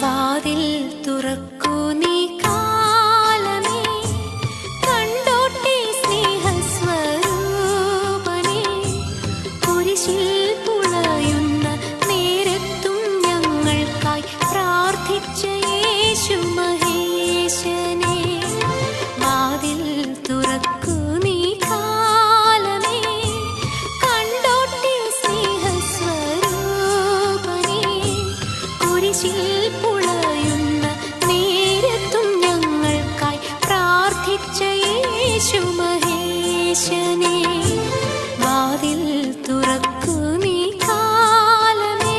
വാതിൽ തുറക്കൂ നീ കാലമേ. കണ്ടോട്ടെ സ്നേഹസ്വരൂപനെ. കുരിശിൽ പുളയുന്ന നേരത്തും ഞങ്ങൾക്കായി പ്രാർത്ഥിച്ച യേശു മഹേശനെ. വാതിൽ തുറക്കൂ നീ மனுஷனே வாதில் துறக்கும் நீ காலமே